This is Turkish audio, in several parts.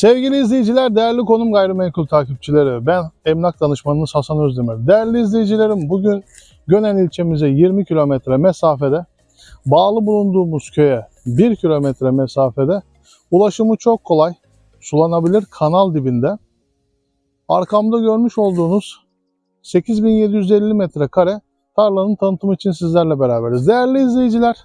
Sevgili izleyiciler, değerli konum gayrimenkul takipçileri, ben emlak danışmanınız Hasan Özdemir. Değerli izleyicilerim, bugün Gönen ilçemize 20 kilometre mesafede, bağlı bulunduğumuz köye 1 kilometre mesafede, ulaşımı çok kolay, sulanabilir kanal dibinde, arkamda görmüş olduğunuz 8750 metrekare tarlanın tanıtımı için sizlerle beraberiz. Değerli izleyiciler,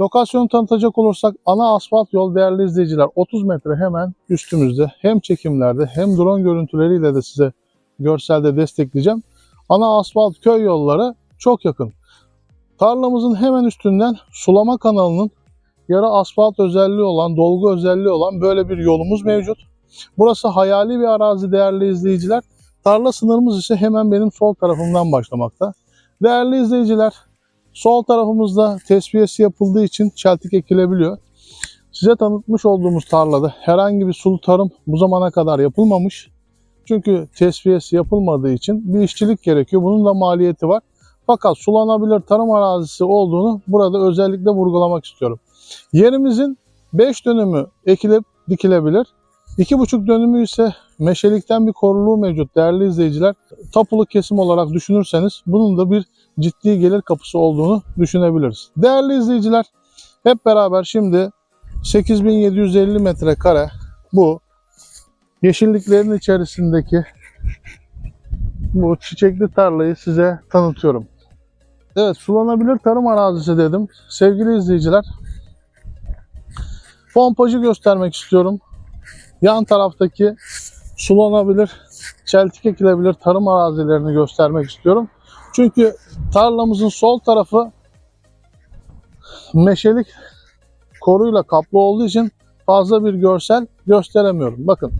Lokasyonu tanıtacak olursak ana asfalt yol değerli izleyiciler 30 metre hemen üstümüzde. Hem çekimlerde hem drone görüntüleriyle de size görselde destekleyeceğim. Ana asfalt köy yolları çok yakın. Tarlamızın hemen üstünden sulama kanalının yarı asfalt özelliği olan, dolgu özelliği olan böyle bir yolumuz mevcut. Burası hayali bir arazi değerli izleyiciler. Tarla sınırımız ise hemen benim sol tarafımdan başlamakta. Değerli izleyiciler, Sol tarafımızda tesviyesi yapıldığı için çeltik ekilebiliyor. Size tanıtmış olduğumuz tarlada herhangi bir sulu tarım bu zamana kadar yapılmamış. Çünkü tesviyesi yapılmadığı için bir işçilik gerekiyor. Bunun da maliyeti var. Fakat sulanabilir tarım arazisi olduğunu burada özellikle vurgulamak istiyorum. Yerimizin 5 dönümü ekilip dikilebilir. 2,5 dönümü ise meşelikten bir koruluğu mevcut değerli izleyiciler. Tapulu kesim olarak düşünürseniz bunun da bir ciddi gelir kapısı olduğunu düşünebiliriz. Değerli izleyiciler hep beraber şimdi 8750 metrekare bu yeşilliklerin içerisindeki bu çiçekli tarlayı size tanıtıyorum. Evet sulanabilir tarım arazisi dedim. Sevgili izleyiciler pompajı göstermek istiyorum. Yan taraftaki sulanabilir, çeltik ekilebilir tarım arazilerini göstermek istiyorum. Çünkü tarlamızın sol tarafı meşelik koruyla kaplı olduğu için fazla bir görsel gösteremiyorum. Bakın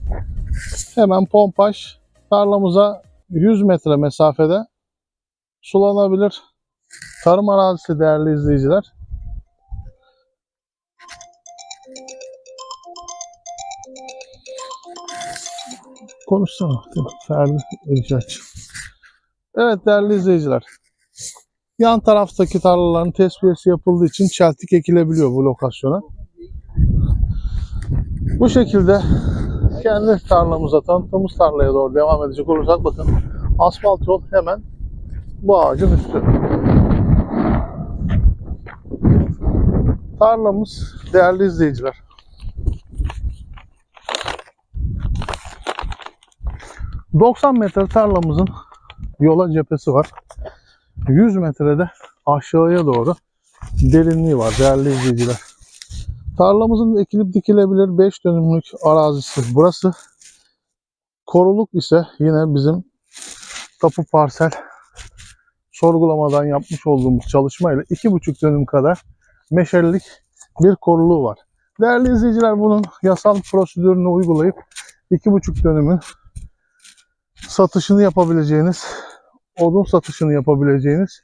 hemen pompaj tarlamıza 100 metre mesafede sulanabilir tarım arazisi değerli izleyiciler. Konuşsana. Ferdi İhtiyaç. Evet değerli izleyiciler. Yan taraftaki tarlaların tesviyesi yapıldığı için çeltik ekilebiliyor bu lokasyona. Bu şekilde kendi tarlamıza, tanıttığımız tarlaya doğru devam edecek olursak bakın asfalt yol hemen bu ağacın üstü. Tarlamız değerli izleyiciler. ...90 metre tarlamızın yola cephesi var. 100 metrede aşağıya doğru derinliği var değerli izleyiciler. Tarlamızın ekilip dikilebilir 5 dönümlük arazisi burası. Koruluk ise yine bizim tapu parsel sorgulamadan yapmış olduğumuz çalışmayla 2,5 dönüm kadar meşellik bir koruluğu var. Değerli izleyiciler bunun yasal prosedürünü uygulayıp 2,5 dönümün satışını yapabileceğiniz, odun satışını yapabileceğiniz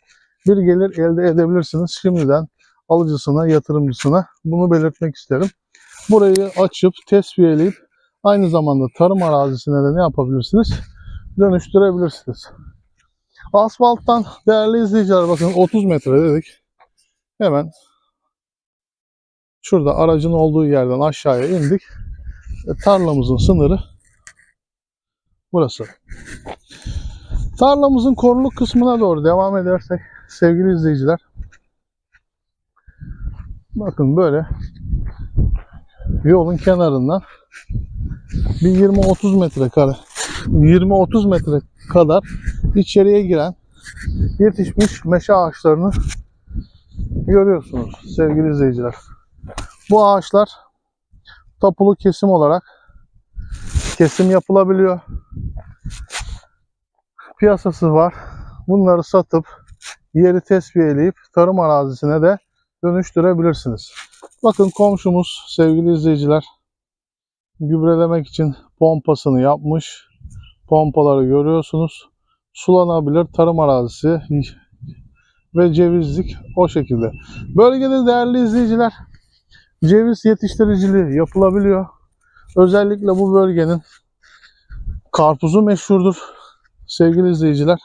bir gelir elde edebilirsiniz. Şimdiden alıcısına, yatırımcısına bunu belirtmek isterim. Burayı açıp tesviyeleyip aynı zamanda tarım arazisine de ne yapabilirsiniz? Dönüştürebilirsiniz. Asfalttan değerli izleyiciler bakın 30 metre dedik. Hemen şurada aracın olduğu yerden aşağıya indik. E, Tarlamızın sınırı burası. Tarlamızın koruluk kısmına doğru devam edersek sevgili izleyiciler bakın böyle yolun kenarından bir 20-30 metre kare 20-30 metre kadar içeriye giren yetişmiş meşe ağaçlarını görüyorsunuz sevgili izleyiciler. Bu ağaçlar tapulu kesim olarak kesim yapılabiliyor piyasası var. Bunları satıp yeri tesviyeleyip tarım arazisine de dönüştürebilirsiniz. Bakın komşumuz sevgili izleyiciler gübrelemek için pompasını yapmış. Pompaları görüyorsunuz. Sulanabilir tarım arazisi ve cevizlik o şekilde. Bölgede değerli izleyiciler ceviz yetiştiriciliği yapılabiliyor. Özellikle bu bölgenin karpuzu meşhurdur sevgili izleyiciler.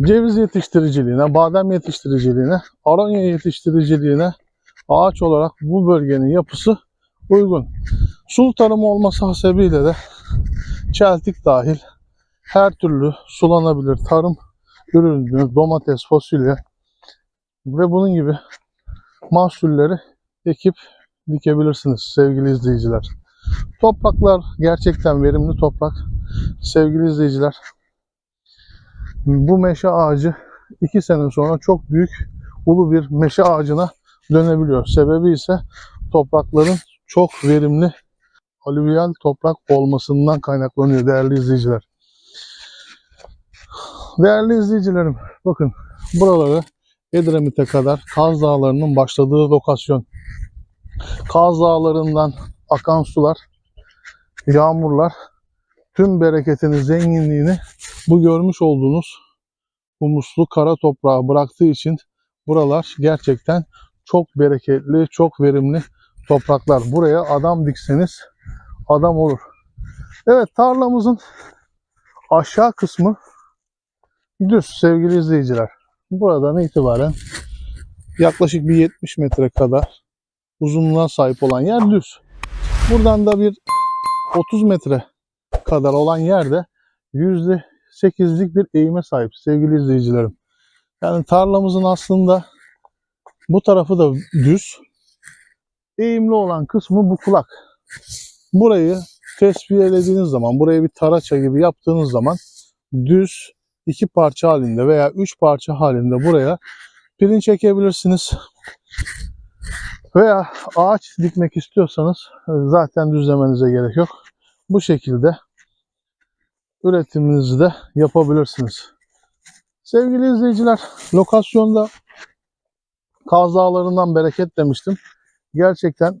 Ceviz yetiştiriciliğine, badem yetiştiriciliğine, aronya yetiştiriciliğine ağaç olarak bu bölgenin yapısı uygun. Sulu tarım olması hasebiyle de çeltik dahil her türlü sulanabilir tarım ürünü, domates, fasulye ve bunun gibi mahsulleri ekip dikebilirsiniz sevgili izleyiciler. Topraklar gerçekten verimli toprak. Sevgili izleyiciler, bu meşe ağacı iki sene sonra çok büyük ulu bir meşe ağacına dönebiliyor. Sebebi ise toprakların çok verimli alüvyal toprak olmasından kaynaklanıyor değerli izleyiciler. Değerli izleyicilerim, bakın buraları Edremit'e kadar Kaz Dağları'nın başladığı lokasyon. Kaz Dağları'ndan akan sular, yağmurlar tüm bereketini, zenginliğini bu görmüş olduğunuz humuslu kara toprağa bıraktığı için buralar gerçekten çok bereketli, çok verimli topraklar. Buraya adam dikseniz adam olur. Evet tarlamızın aşağı kısmı düz sevgili izleyiciler. Buradan itibaren yaklaşık bir 70 metre kadar uzunluğa sahip olan yer düz. Buradan da bir 30 metre kadar olan yerde %8'lik bir eğime sahip sevgili izleyicilerim. Yani tarlamızın aslında bu tarafı da düz. Eğimli olan kısmı bu kulak. Burayı tesvijelediğiniz zaman, buraya bir taraça gibi yaptığınız zaman düz iki parça halinde veya üç parça halinde buraya pirinç ekebilirsiniz. Veya ağaç dikmek istiyorsanız e, zaten düzlemenize gerek yok. Bu şekilde üretiminizi de yapabilirsiniz. Sevgili izleyiciler, lokasyonda Kaz Dağları'ndan bereket demiştim. Gerçekten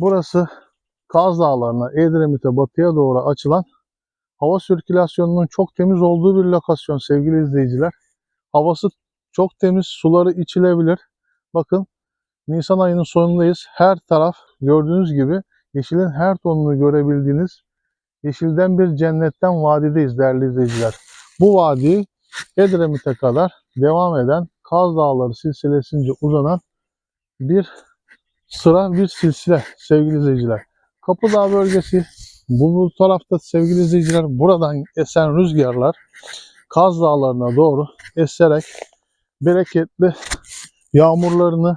burası Kaz Dağları'na, Edremit'e batıya doğru açılan hava sirkülasyonunun çok temiz olduğu bir lokasyon sevgili izleyiciler. Havası çok temiz, suları içilebilir. Bakın Nisan ayının sonundayız. Her taraf gördüğünüz gibi yeşilin her tonunu görebildiğiniz yeşilden bir cennetten vadideyiz değerli izleyiciler. Bu vadi Edremit'e kadar devam eden Kaz Dağları silsilesince uzanan bir sıra bir silsile sevgili izleyiciler. Kapıdağ bölgesi bu, bu tarafta sevgili izleyiciler buradan esen rüzgarlar Kaz Dağları'na doğru eserek bereketli yağmurlarını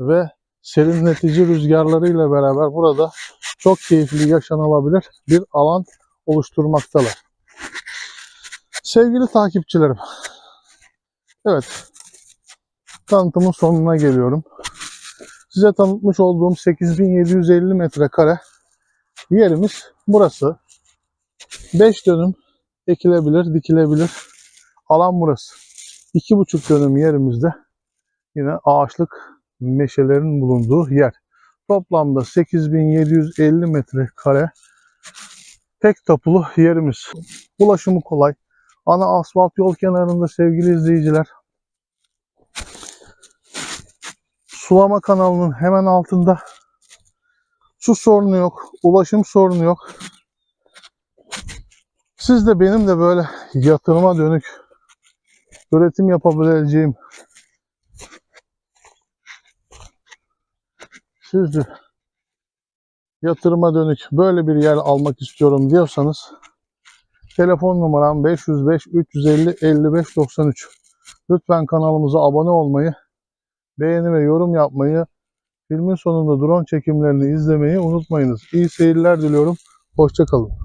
ve serinletici rüzgarlarıyla beraber burada çok keyifli yaşanılabilir bir alan oluşturmaktalar. Sevgili takipçilerim, evet tanıtımın sonuna geliyorum. Size tanıtmış olduğum 8750 metrekare yerimiz burası. 5 dönüm ekilebilir, dikilebilir alan burası. 2,5 dönüm yerimizde yine ağaçlık meşelerin bulunduğu yer. Toplamda 8750 metrekare tek tapulu yerimiz. Ulaşımı kolay. Ana asfalt yol kenarında sevgili izleyiciler. Sulama kanalının hemen altında. Su sorunu yok. Ulaşım sorunu yok. Siz de benim de böyle yatırıma dönük üretim yapabileceğim de yatırıma dönük böyle bir yer almak istiyorum diyorsanız telefon numaram 505 350 55 93. Lütfen kanalımıza abone olmayı, beğeni ve yorum yapmayı, filmin sonunda drone çekimlerini izlemeyi unutmayınız. İyi seyirler diliyorum. Hoşçakalın.